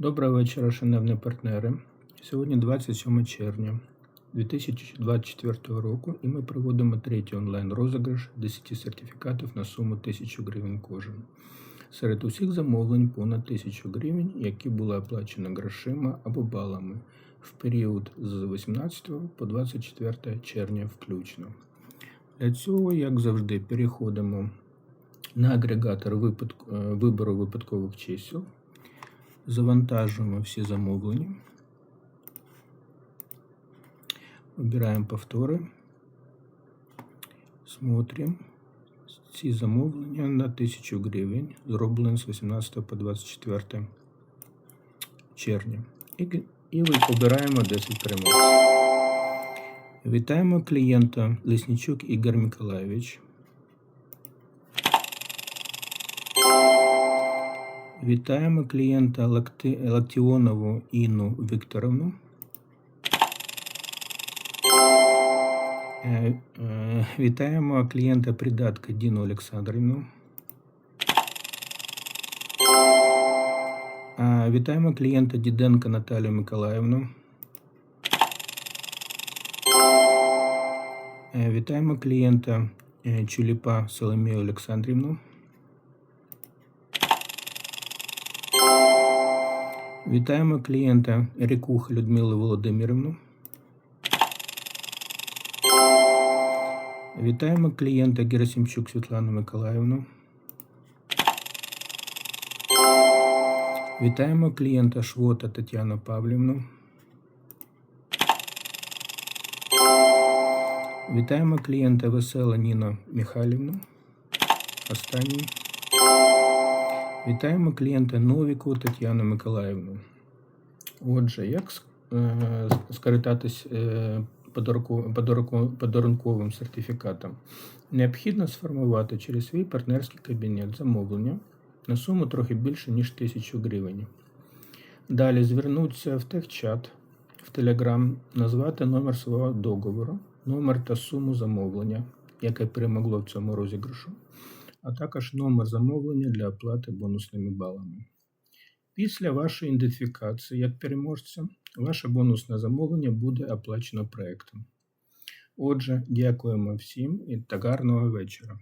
Доброго вечора, шановні партнери. Сьогодні 27 червня 2024 року, і ми проводимо третій онлайн-розіграш 10 сертифікатів на суму 1000 гривень кожен. Серед усіх замовлень понад 1000 гривень, які були оплачені грошима або балами в період з 18 по 24 червня включно. Для цього, як завжди, переходимо на агрегатор е, вибору випадкових чисел. Завантажуємо всі замовлення. Вибираємо повтори. Смотрим. Ці замовлення на 1000 гривень зроблені з 18 по 24 червня. І, обираємо 10 переможців. Вітаємо клієнта Лесничук Ігор Миколайович. Вітаємо клієнта. Лактіонову Інну Вікторовну. Е, е, Вітаємо клієнта Придатка Діну Олександрівну. Е, Вітаємо клієнта Діденка Наталію Миколаївну. Вітаємо клієнта Чуліпа Соломію Олександрівну. Вітаємо клієнта Рікух Людмилу Володимирівну. Вітаємо клієнта Герасимчук Світлану Миколаївну. Вітаємо клієнта Швота Тетяну Павлівну. Вітаємо клієнта Весела Ніну Михайлівну. Останній. Вітаємо клієнта Новіку Тетяну Миколаївну. Отже, як е, скористатись е, подарунковим сертифікатом? Необхідно сформувати через свій партнерський кабінет замовлення на суму трохи більше, ніж 1000 гривень. Далі звернутися в техчат в Telegram, назвати номер свого договору, номер та суму замовлення, яке перемогло в цьому розіграшу, а також номер замовлення для оплати бонусними балами. Після вашої ідентифікації як переможця, ваше бонусне замовлення буде оплачено проектом. Отже, дякуємо всім і та гарного вечора.